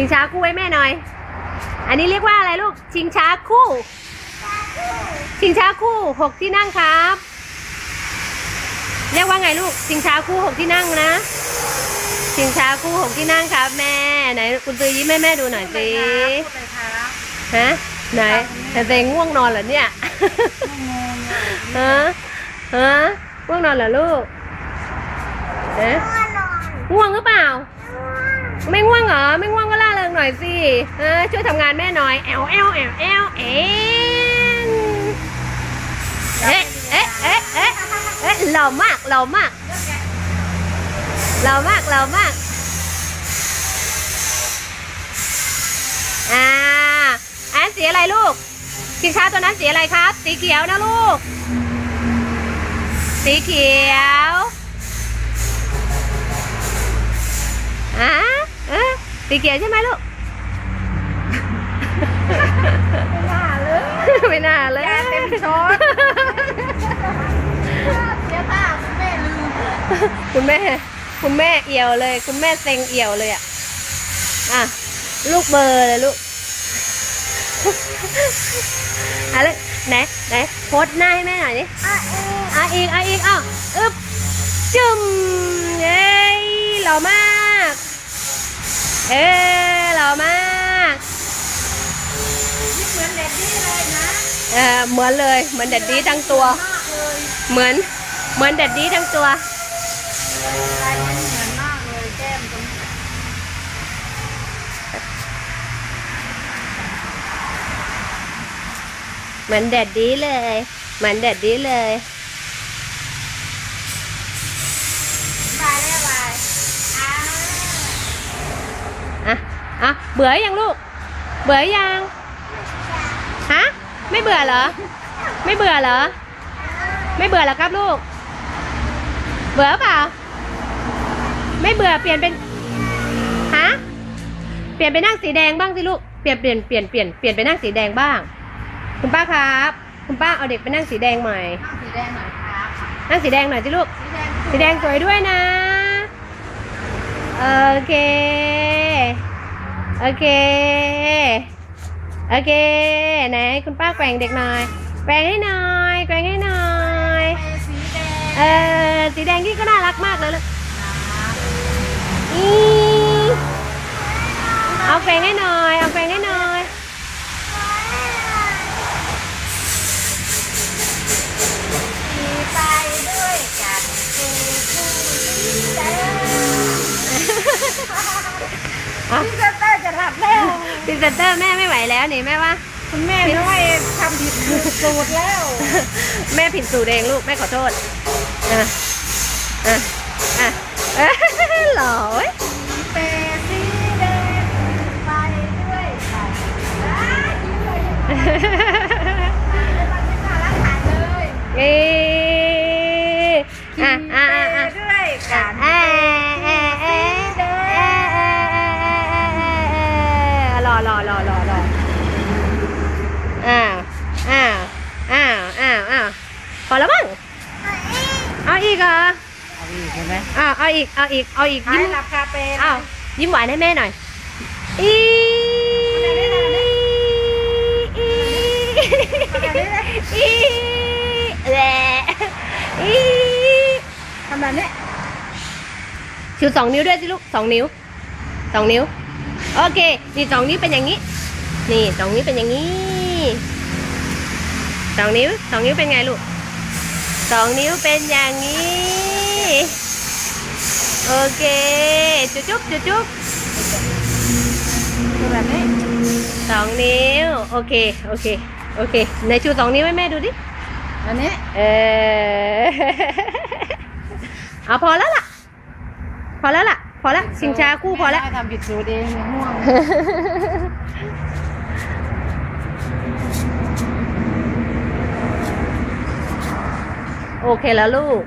ชิงช้าคู่ไว้แม่หน่อย อันนี้เรียกว่าอะไรลูก ชิงช้าคู่ ชิงช้าคู่หกที่นั่งครับ เรียกว่าไงลูก ชิงช้าคู่หกที่นั่งนะ ชิงช้าคู่หกที่นั่งครับ แม่ ไหนคุณตือยิ้มให้แม่ดูหน่อยสิพูดเลยครับฮะ ไหน แต่เตงง่วงนอนเหรอเนี่ยงงเลยฮะ ฮะ ง่วงนอนเหรอลูกฮะง่วงหรือเปล่า ไม่ง่วงเหรอ ไม่ง่วงก็ล่าเริงหน่อยสิช่วยทำงานแม่หน่อยแอลแอลแอลแอลเอ็นเอ๊ะเอ๊ะเอ๊ะเอ๊ะเอ๊ะหล่อมากหล่อมากหล่อมากหล่อมากอ่าอันสีอะไรลูกชิงช้าตัวนั้นสีอะไรครับ สีเขียวนะลูก สีเขียวอะ เอ๊ะสีเขียวใช่ไหมลูก ไม่น่าเลยไม่น่าเลยยาเต็มช้อนเสียท่าแม่ลืมคุณแม่ คุณแม่เอี่ยวเลย คุณแม่เซ็งเอี่ยวเลยอะ อะ ลูกเบอร์เลยลูกอะไรไหนไหนโพสหน้าให้แม่หน่อยดิอะอีกอะอีกอะอึบจุ่มเย้ยหล่อมาก เอ้ยหล่อมากนี่เหมือนเด็ดดี้เลยนะเออเหมือนเลยเหมือนแดดดี้ทั้งตัว มากเลยเหมือนเหมือนแดดดี้ทั้งตัว ลายมันเหมือนมากเลยแก้มตรงนี้เหมือนแดดดี้เลย เหมือนแดดดี้เลย บายได้บายอ้าว อะ อะ เบื่อยังลูก เบื่อยังฮะไม่เบื่อเหรอ ไม่เบื่อเหรอ ไม่เบื่อเหรอครับลูก เบื่อเปล่า ไม่เบื่อเปลี่ยนเป็นฮะเปลี่ยนไปนั่งสีแดงบ้างสิลูกเปลี่ยนเปลี่ยนเปลี่ยนเปลี่ยนเปลี่ยนไปนั่งสีแดงบ้าง คุณป้าครับ คุณป้าเอาเด็กไปนั่งสีแดงใหม่ข้างสีแดงหน่อยครับนั่งสีแดงหน่อยสิลูกสีแดงสีแดงสวยด้วยนะโอเค โอเค โอเค ไหนคุณป้าแกว่งเด็กหน่อย แกว่งให้หน่อย แกว่งให้หน่อย เออ สีแดงที่ก็น่ารักมากเลยลูกอีเอาแกว่งให้หน่อย เอาแกว่งให้หน่อย ไปด้วยกันคู่คู่สีแดงอะ เซนเตอร์แม่ไม่ไหวแล้วนี่แม่ว่า คุณแม่น้อยทำผิดสูตรแล้ว แม่ผิดสูตรเองลูกแม่ขอโทษอะอะอะเอ้ยหล่อเว้ยแต่สีแดงไปด้วยกันอ้ายยิ้มเลยมัน แล้วมั้งเอาอีกเหรอเอาอีกเห็นไหมอ้าวเอาอีกเอาอีกเอาอีกท้ายิ้ยมหลับคาเฟ่อ้าวยิ้มหวานให้แม่หน่อยอีอีอีแหละอีทำแบบนี้ชูสองนิ้วด้วยสิลูกสองนิ้วสองนิ้วโอเค นี่สองนิ้วเป็นอย่างนี้ นี่สองนิ้วเป็นอย่างนี้สองนิ้วสองนิ้วเป็นไงลูก สองนิ้วเป็นอย่างนี้ โอเค จุ๊บจุ๊บจุ๊บจุ๊บทำแบบนี้สองนิ้ว โอเค โอเค โอเคไหนชูสองนิ้วให้แม่ดูดิ อันนี้ เออเอาพอแล้วล่ะ พอแล้วล่ะ พอแล้วชิงช้าคู่พอแล้วม่ได้ทำผิดสูตรเองเนี่ยง่วง โอ เคแล้วลูก